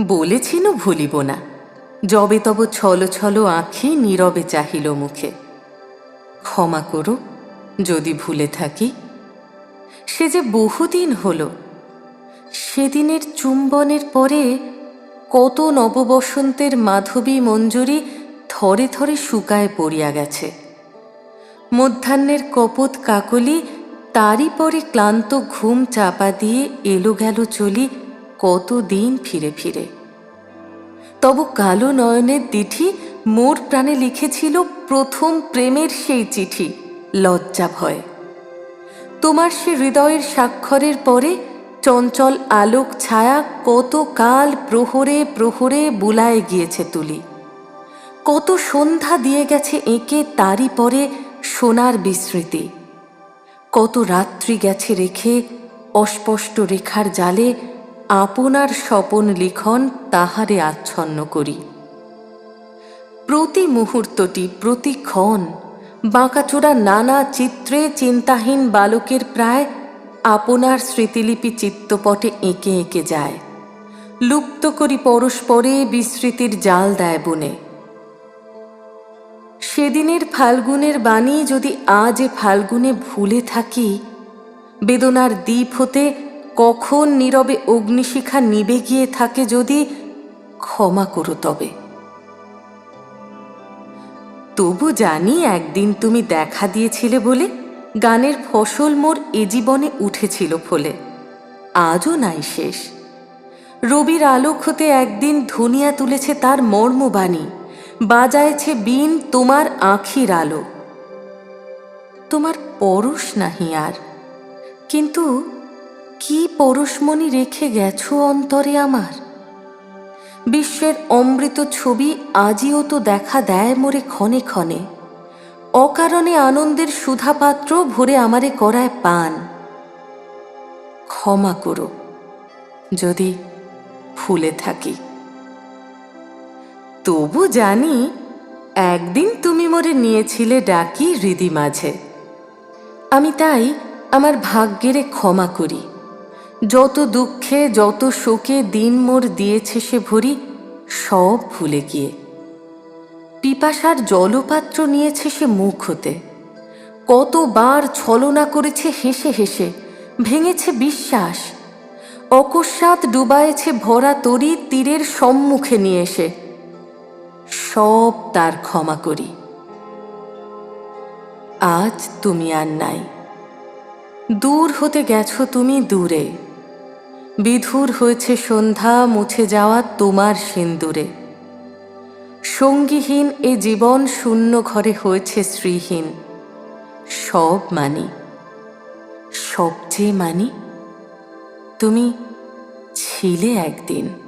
বলেছিনু ভুলিব না। যবে তব ছল ছল আঁখি নীরবে চাহিল মুখে। ক্ষমা করো, যদি ভুলে থাকি। সে যে বহুদিন হল, সেদিনের চুম্বনের পরে কত নববসন্তের মাধবী মঞ্জুরি থরে থরে শুকায় পড়িয়া গেছে। মধ্যাহ্নের কপত কাকলি তারই পরে ক্লান্ত ঘুম চাপা দিয়ে এলো গেল চলি কতদিন ফিরে ফিরে। তবু কালো নয়নের দিঠি মোর প্রাণে লিখেছিল প্রথম প্রেমের সেই চিঠি, লজ্জা ভয়। তোমার সে হৃদয়ের স্বাক্ষরের পরে চঞ্চল আলোক ছায়া কত কাল প্রহরে প্রহরে বুলায় গিয়েছে তুলি। কত সন্ধ্যা দিয়ে গেছে এঁকে তারই পরে সোনার বিস্মৃতি। কত রাত্রি গেছে রেখে অস্পষ্ট রেখার জালে আপনার স্বপন লিখন তাহারে আচ্ছন্ন করি। প্রতি মুহূর্তটি প্রতিক্ষণ বাঁকাচোরা নানা চিত্রে চিন্তাহীন বালকের প্রায় আপনার স্মৃতিলিপি চিত্তপটে এঁকে এঁকে যায়। লুপ্ত করি পরস্পরে বিস্মৃতির জাল দেয় বনে। সেদিনের ফাল্গুনের বাণী যদি আজ ফাল্গুনে ভুলে থাকি, বেদনার দ্বীপ হতে কখন নীরবে অগ্নিশিখা নিবে গিয়ে থাকে যদি ক্ষমা করো তবে। তবু জানি একদিন তুমি দেখা দিয়েছিলে বলে গানের ফসল মোর এ জীবনে উঠেছিল ফলে। আজও নাই শেষ। রবির আলোক হতে একদিন ধুনিয়া তুলেছে তার মর্মবাণী, বাজায়ছে বিন তোমার আখির আলো। তোমার পরশ নাহি আর, কিন্তু কি পরশমণি রেখে গেছো অন্তরে আমার? বিশ্বের অমৃত ছবি আজিও তো দেখা দেয় মোরে ক্ষণে ক্ষণে। অকারণে আনন্দের সুধাপাত্র ভরে আমারে করায় পান। ক্ষমা করো, যদি ফুলে থাকি। তবু জানি, একদিন তুমি মোরে নিয়েছিলে ডাকি হৃদি মাঝে। আমি তাই আমার ভাগ্যেরে ক্ষমা করি। যত দুঃখে, যত শোকে দিন মোর দিয়েছে সে ভরি, সব ভুলে গিয়ে। পিপাসার জলপাত্র নিয়েছে সে মুখ হতে। কতবার ছলনা করেছে হেসে হেসে, ভেঙেছে বিশ্বাস। অকস্মাৎ ডুবায়েছে ভরা তরি তীরের সম্মুখে নিয়ে এসে। সব তার ক্ষমা করি। আজ তুমি আর নাই। দূর হতে গেছো তুমি দূরে। বিধুর হয়েছে সন্ধ্যা, মুছে যাওয়া তোমার সিন্দুরে। সঙ্গীহীন এ জীবন শূন্য ঘরে হয়েছে শ্রীহীন। সব মানি। সবচেয়ে মানি, তুমি ছিলে একদিন।